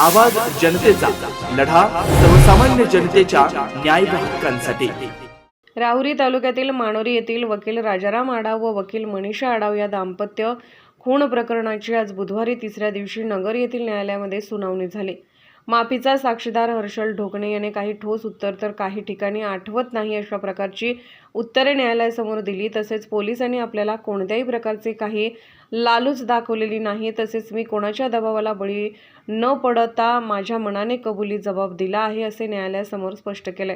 आवाज जनतेचा लढा सर्वसामान्य जनतेच्या न्याय हक्कांसाठी. राहुरी तालुक्यातील मानोरी येथील वकील राजाराम आडाव व वकील मनीषा आडाव या दाम्पत्य खून प्रकरणाची आज बुधवारी तिसऱ्या दिवशी नगर येथील न्यायालयामध्ये सुनावणी झाली. माफीचा साक्षीदार हर्षल ढोकणे याने काही ठोस उत्तर तर काही ठिकाणी आठवत नाही अशा प्रकारची उत्तरे न्यायालयासमोर दिली. तसेच पोलिसांनी आपल्याला कोणत्याही प्रकारचे काही लालूच दाखवलेली नाही. तसेच मी कोणाच्या दबावाला बळी न पडता माझ्या मनाने कबुली जबाब दिला आहे असे न्यायालयासमोर स्पष्ट केले.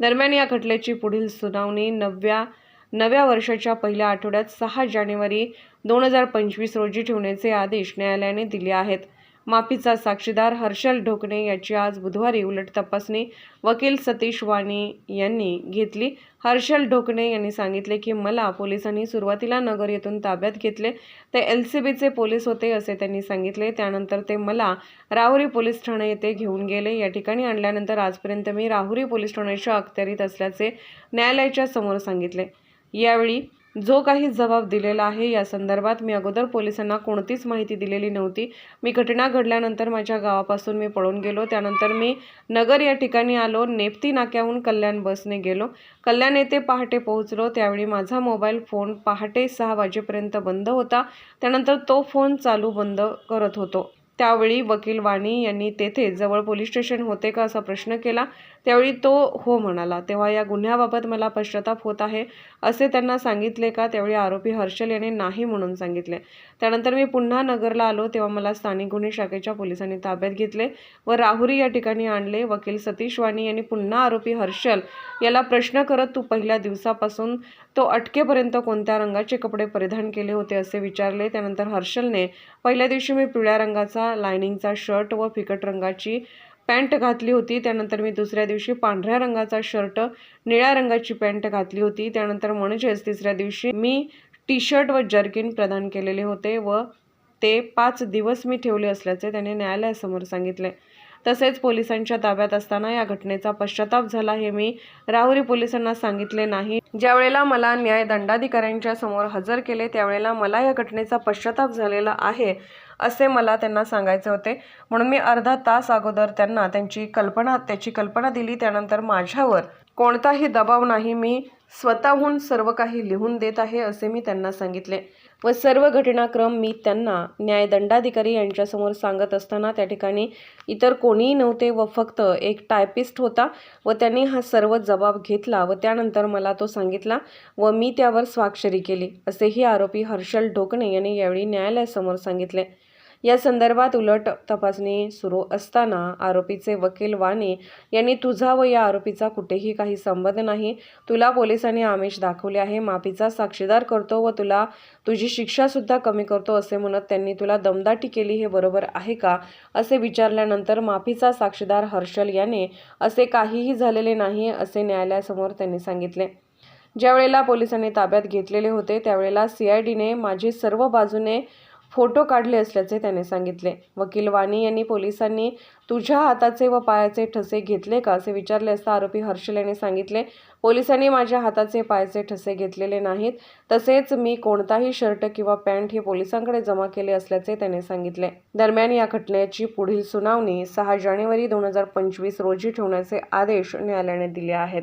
दरम्यान या खटल्याची पुढील सुनावणी नवव्या नव्या वर्षाच्या पहिल्या आठवड्यात सहा जानेवारी दोन हजार पंचवीस रोजी ठेवण्याचे आदेश न्यायालयाने दिले आहेत. माफीचा साक्षीदार हर्षल ढोकणे याची आज बुधवारी उलट तपासणी वकील सतीश वाणी यांनी घेतली. हर्षल ढोकणे यांनी सांगितले की मला पोलिसांनी सुरुवातीला नगर येथून ताब्यात घेतले. ते एल सी बीचे पोलीस होते असे त्यांनी सांगितले. त्यानंतर ते मला राहुरी पोलीस ठाणे येथे घेऊन गेले. या ठिकाणी आणल्यानंतर आजपर्यंत मी राहुरी पोलीस ठाण्याच्या अखत्यारीत असल्याचे न्यायालयाच्या समोर सांगितले. यावेळी जो काही जबाब दिलेला आहे या संदर्भात मी अगोदर पोलिसांना कोणतीच माहिती दिलेली नव्हती. मी घटना घडल्यानंतर माझ्या गावापासून मी पळून गेलो. त्यानंतर मी नगर या ठिकाणी आलो. नेप्ती नाक्याहून कल्याण बसने गेलो. कल्याण येथे पहाटे पोहोचलो. त्यावेळी माझा मोबाईल फोन पहाटे सहा वाजेपर्यंत बंद होता. त्यानंतर तो फोन चालू बंद करत होतो. त्यावेळी वकील वाणी यांनी तेथे जवळ पोलीस स्टेशन होते का असा प्रश्न केला. त्यावेळी तो हो म्हणाला तेव्हा या गुन्ह्याबाबत मला पश्चाताप होत आहे. असे त्यांना सांगितले का त्यावेळी आरोपी हर्षल याने नाही म्हणून सांगितले. त्यानंतर मी पुन्हा नगरला आलो तेव्हा मला स्थानिक गुन्हे शाखेच्या पोलिसांनी ताब्यात घेतले व राहुरी या ठिकाणी आणले. वकील सतीश वाणी यांनी पुन्हा आरोपी हर्षल याला प्रश्न करत तू पहिल्या दिवसापासून तो अटकेपर्यंत कोणत्या रंगाचे कपडे परिधान केले होते असे विचारले त्यानंतर हर्षलने पहिल्या दिवशी मी पिवळ्या रंगाचा लायनिंगचा शर्ट व फिकट रंगाची पॅन्ट घातली होती. त्यानंतर मी दुसऱ्या दिवशी पांढऱ्या रंगाचा शर्ट निळ्या रंगाची पॅन्ट घातली होती. त्यानंतर म्हणजेच तिसऱ्या दिवशी मी टी शर्ट व जर्किन प्रदान केलेले होते व ते पाच दिवस मी ठेवले असल्याचे त्याने न्यायालयासमोर सांगितले. तसेच पोलिसांच्या ताब्यात असताना या घटनेचा पश्चाताप झाला हे मी राहुरी पोलिसांना सांगितले नाही. ज्यावेळेला मला न्याय दंडाधिकाऱ्यांच्या समोर हजर केले त्यावेळेला मला या घटनेचा पश्चाताप झालेला आहे. असे मला त्यांना सांगायचे होते. म्हणून मी अर्धा तास अगोदर त्यांना त्यांची कल्पना त्याची कल्पना दिली. त्यानंतर माझ्यावर कोणताही दबाव नाही. मी स्वतःहून सर्व काही लिहून देत आहे असे मी त्यांना सांगितले. व सर्व घटनाक्रम मी त्यांना न्यायदंडाधिकारी यांच्यासमोर सांगत असताना त्या ठिकाणी इतर कोणीही नव्हते व फक्त एक टायपिस्ट होता व त्यांनी हा सर्व जबाब घेतला व त्यानंतर मला तो सांगितला व मी त्यावर स्वाक्षरी केली. असेही आरोपी हर्षल ढोकणे यांनी यावेळी न्यायालयासमोर सांगितले. या संदर्भात उलट तपासणी सुरू असताना आरोपीचे वकील वाणी यांनी तुझा व या आरोपीचा कुठेही काही संबंध नाही. तुला पोलिसांनी आमिष दाखवले आहे. माफीचा साक्षीदार करतो व तुला तुझी शिक्षासुद्धा कमी करतो असे म्हणत त्यांनी तुला दमदाटी केली. हे बरोबर आहे का? असे विचारल्यानंतर माफीचा साक्षीदार हर्षल याने असे काहीही झालेले नाही असे न्यायालयासमोर त्यांनी सांगितले. ज्यावेळेला पोलिसांनी ताब्यात घेतलेले होते त्यावेळेला सी आय डीने माझे सर्व बाजूने फोटो काढले असल्याचे त्याने सांगितले. वकील वाणी यांनी पोलिसांनी तुझ्या हाताचे व पायाचे ठसे घेतले का असे विचारले असता आरोपी हर्षल यांनी सांगितले पोलिसांनी माझ्या हाताचे पायाचे ठसे घेतलेले नाहीत. तसेच मी कोणताही शर्ट किंवा पॅन्ट हे पोलिसांकडे जमा केले असल्याचे त्याने सांगितले. दरम्यान या घटनेची पुढील सुनावणी सहा जानेवारी दोन हजार पंचवीस रोजी ठेवण्याचे आदेश न्यायालयाने दिले आहेत.